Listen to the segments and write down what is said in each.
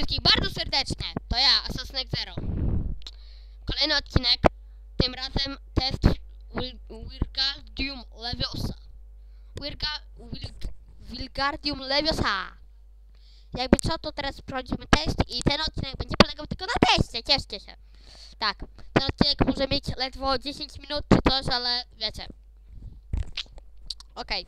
wszystkich bardzo serdecznie. To ja, Asasnek Zero. Kolejny odcinek. Tym razem test Wil- Wilgardium Leviosa. Wilga, Wilg, Wilgardium Leviosa. Jakby co, to teraz prowadzimy test i ten odcinek będzie polegał tylko na teście. Cieszcie się. Tak, ten odcinek może mieć ledwo 10 minut czy coś, ale wiecie. Okej.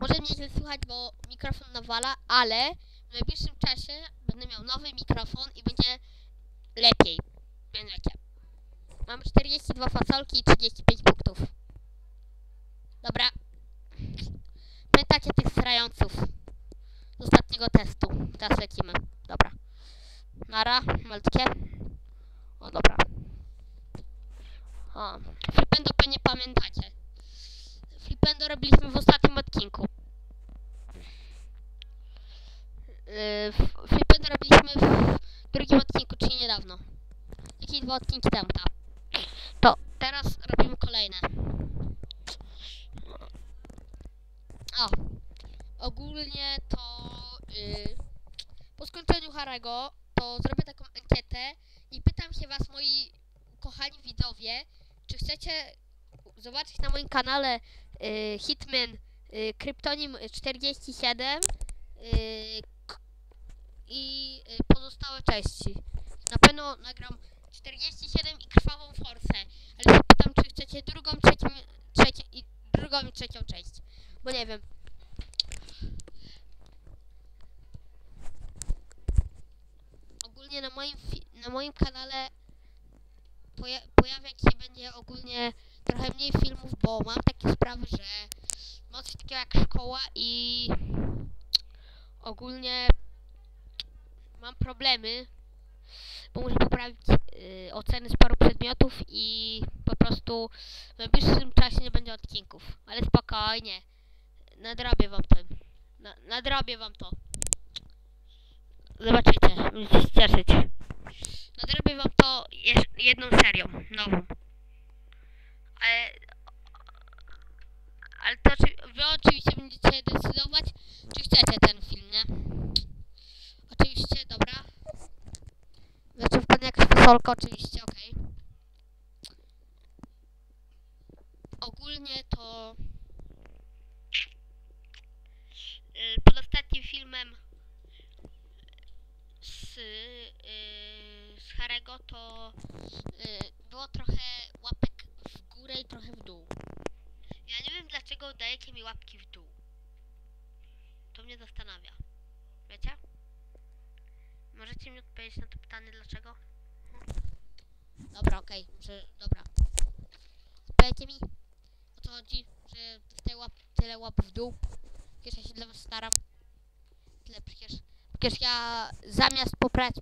Może mnie źle słychać, bo mikrofon nawala, ale w najbliższym czasie będę miał nowy mikrofon i będzie lepiej. Wiecie. Mam 42 fasolki i 35 punktów. Dobra. Pamiętacie tych strająców z ostatniego testu. Teraz lecimy. Dobra. Nara, maltkie. O, dobra. O, Flipendo pewnie pamiętacie. Flipendo robiliśmy w ostatnim odcinku. Yy, f- Flipendo robiliśmy w drugim odcinku, czyli niedawno. Jakieś dwa odcinki temu, tak. To teraz robimy kolejne. O, ogólnie to yy, po skończeniu Harego to zrobię taką ankietę i pytam się was, moi kochani widzowie, czy chcecie zobaczyć na moim kanale y, Hitman y, Kryptonim 47 y, k- i y, pozostałe części. Na pewno nagram 47 i krwawą forsę, ale się pytam, czy chcecie drugą, trzecią, trzecią i drugą i trzecią część, bo nie wiem. Ogólnie na moim, na moim kanale poja- pojawiać się będzie ogólnie trochę mniej filmów, bo mam takie sprawy, że mam coś takiego jak szkoła i ogólnie mam problemy, bo muszę poprawić y, oceny z paru przedmiotów i po prostu w najbliższym czasie nie będzie odcinków. Ale spokojnie, nadrobię wam to. Na, nadrobię wam to. Zobaczycie, będziecie się cieszyć. Nadrobię wam to jedną serią, nową. Ale, ale to wy oczywiście będziecie decydować, czy chcecie ten film, nie? Oczywiście, dobra. Znaczy fasolka, oczywiście, okej. Ogólnie to... y, Pod ostatnim filmem z, y, z Harego to y, było trochę łapek w górę i trochę w dół. Ja nie wiem dlaczego dajecie mi łapki w dół. To mnie zastanawia. Wiecie? Możecie mi odpowiedzieć na to pytanie dlaczego? Dobra, okej, że dobra. Powiedzcie mi o co chodzi, że te łap, tyle łap w dół. Przecież ja się dla was staram. Tyle przecież. Przecież ja zamiast poprawiać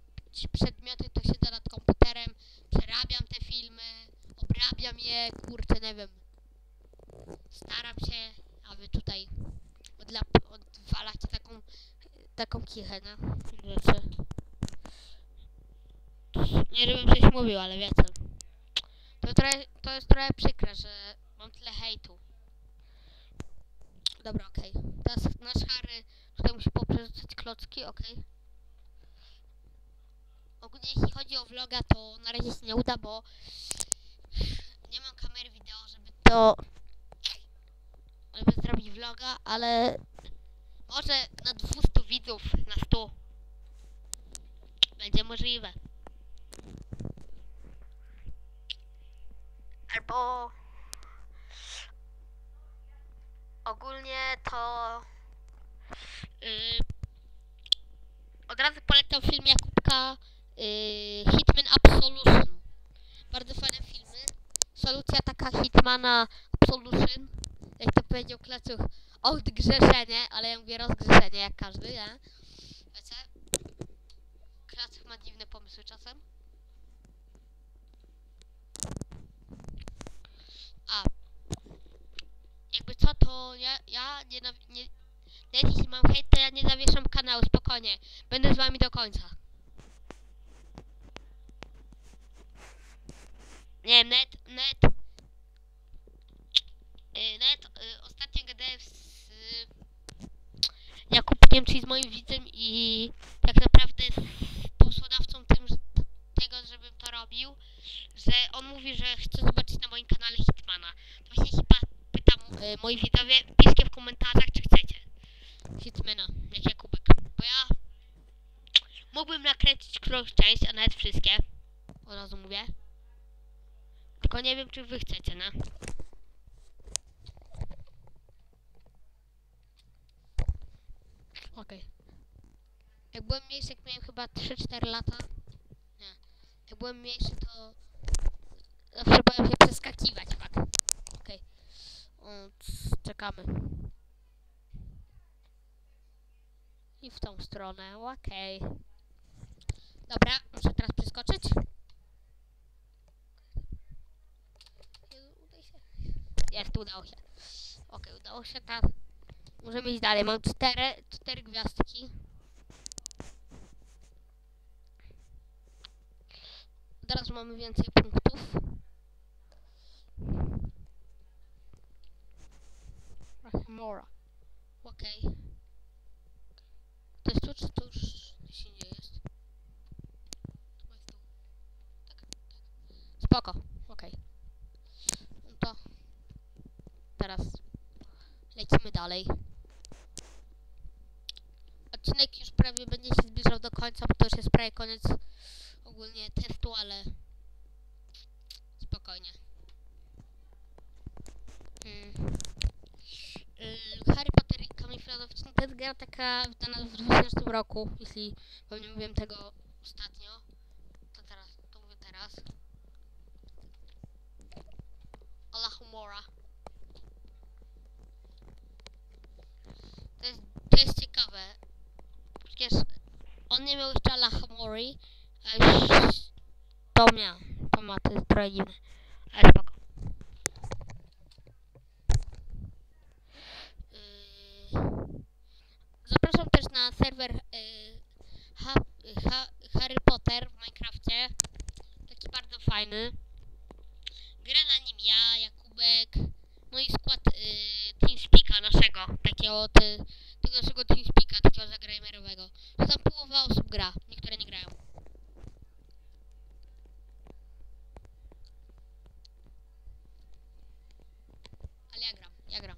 przedmioty, to siedzę nad komputerem, przerabiam te filmy, obrabiam je, kurczę, nie wiem. Staram się, a wy tutaj odwalacie taką, taką kichę, no. Wiecie. Nie żebym coś mówił, ale wiecie. To, trochę, to jest trochę przykre, że mam tyle hejtu. Dobra, okej. Teraz nasz Harry tutaj musi poprzerzucać klocki, okej. Ogólnie jeśli chodzi o vloga, to na razie się nie uda, bo nie mam kamery wideo, żeby to żeby zrobić vloga, ale może na 200 widzów, na 100 będzie możliwe. Albo ogólnie to yy, od razu polecam film Jakubka yy, Hitman Absolution. Bardzo fajne filmy. Solucja taka Hitmana Absolution. Jak to powiedział Klacuch, odgrzeszenie, ale ja mówię rozgrzeszenie jak każdy, nie? Wiecie? Klacuch ma dziwne pomysły czasem. A jakby co to ja, ja nie, nie, nie jeśli mam hejt, to ja nie zawieszam kanału, spokojnie. Będę z wami do końca. Nie wiem, net, net. Y, net, y, ostatnio gadałem z Jakubkiem, czyli z moim widzem i tak naprawdę z posłodawcą tym, że, tego, żebym to robił, że on mówi, że chce zobaczyć na moim moi widzowie, piszcie w komentarzach, czy chcecie Hitmana, jak Jakubek. Bo ja mógłbym nakręcić którąś część, a nawet wszystkie. Od razu mówię. Tylko nie wiem, czy wy chcecie, no. Okej. Jak byłem mniejszy, jak miałem chyba 3-4 lata. Nie. Jak byłem mniejszy, to zawsze bałem się przeskakiwać, tak. Okej. O, c- Czekamy. I w tą stronę, okej. Dobra, muszę teraz przeskoczyć. Jest, udało się. Okej, udało się, teraz możemy iść dalej. Mam cztery, cztery gwiazdki. Teraz mamy więcej punktów. Mora. Okej. To jest tu, czy to już się nie jest? Chyba jest tu. Tak, tak. Spoko, okej. No to teraz lecimy dalej. Odcinek już prawie będzie się zbliżał do końca, bo to już jest prawie koniec ogólnie testu, ale spokojnie. Mm. Y, Harry Potter i Filozoficzny to jest gra taka wydana w 2000 roku, jeśli pewnie mówiłem tego ostatnio, to teraz, to mówię teraz. Alahumora. To jest, to jest ciekawe. Przecież on nie miał jeszcze Alahumori, a już to miał. To ma, to jest trochę dziwne. Ale spoko. Yy, Zapraszam też na serwer yy, ha, ha, Harry Potter w Minecrafcie. Taki bardzo fajny. Gra na nim ja, Jakubek, no i skład yy, TeamSpeaka naszego, takiego, ty, tego naszego TeamSpeaka, takiego zagramerowego. To tam połowa osób gra, niektóre nie grają. Ale ja gram, ja gram.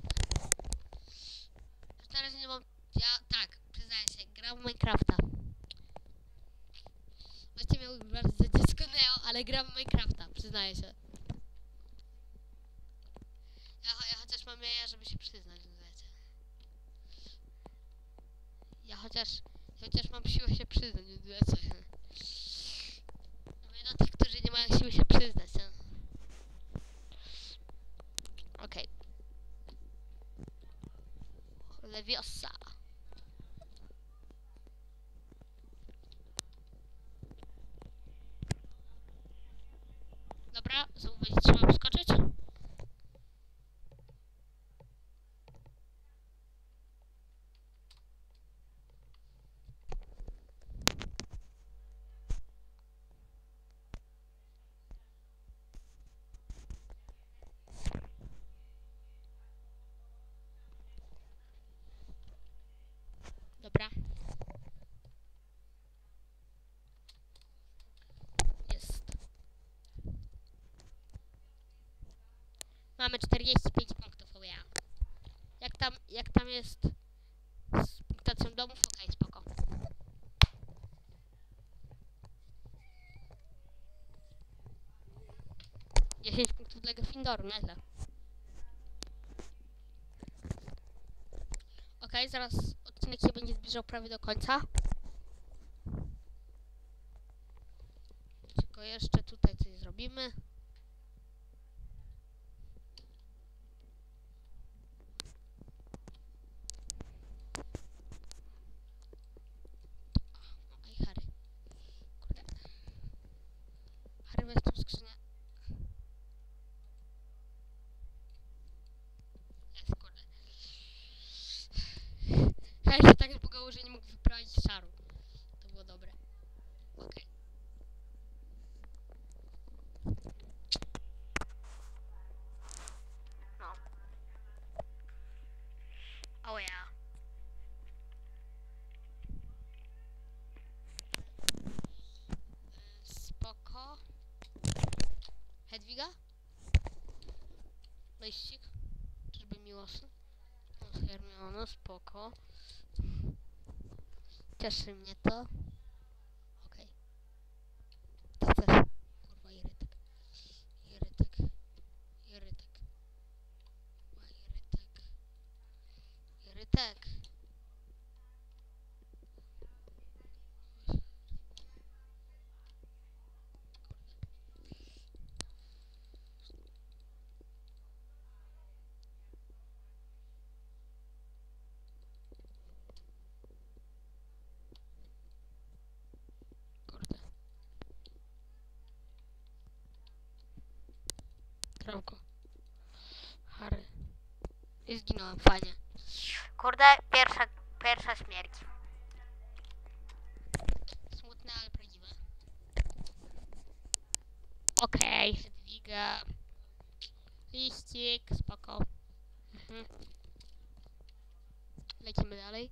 Razie nie mam, ja, tak, przyznaję się, gram w Minecrafta. Ale gram w Minecrafta, przyznaję się. Ja, ja chociaż mam jaja, żeby się przyznać, wiecie. Ja chociaż, chociaż mam siłę się przyznać, więc wiecie. Mówię do tych, którzy nie mają siły się przyznać, nie? Okej. Leviosa. Dobra, znowu będzie trzeba wyskoczyć. Dobra. Jest. Mamy 45 punktów, oh yeah. Jak tam, jak tam jest z punktacją domów? Okej, spoko. Dziesięć punktów dla Gryffindoru, nieźle. Okej, zaraz odcinek się będzie zbliżał prawie do końca. Tylko jeszcze tutaj coś zrobimy. Ej, Harry. Kurde. Harry, dźwiga? Mejścik? Czyżby miłosny? No, Hermiona, spoko. Cieszy mnie to. Trąbko. Harry. I zginąłem, fajnie. Kurde, pierwsza, pierwsza śmierć. Smutne, ale prawdziwe. Okej. Okay. Hedwiga. Liścik, spoko. Mhm. Lecimy dalej.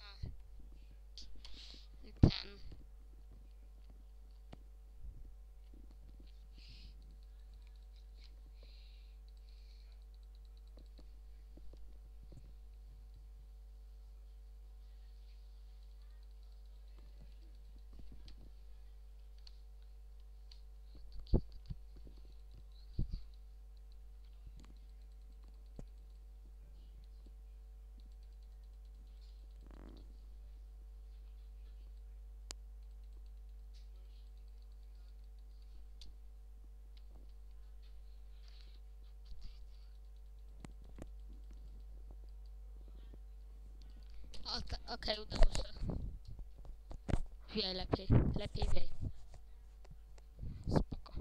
A. Ten. Okej, udało się. Wie lepiej, lepiej wie. Spoko.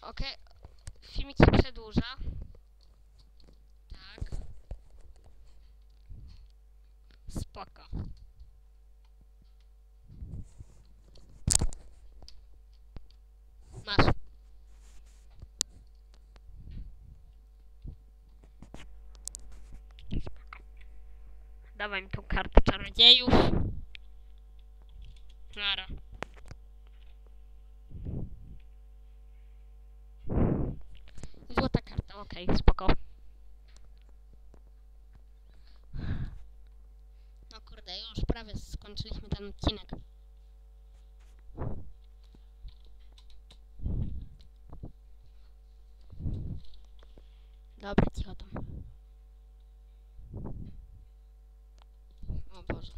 Okej, filmik się przedłuża. Tak. Spoko. Masz. Dawaj mi tą kartę czarodziejów. Nara. Złota karta, okej, spoko. No kurde, już prawie skończyliśmy ten odcinek. Dobra, cicho tam. O Boże.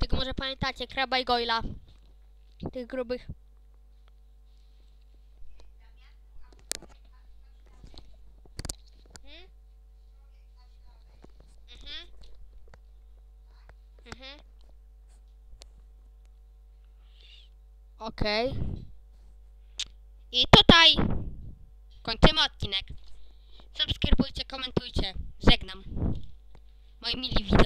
Tylko może pamiętacie kraba i goila. Tych grubych. Hmm? Mhm. Mhm. Okej. I tutaj kończymy odcinek. Subskrybujcie, komentujcie. Żegnam. Moi mili widzowie.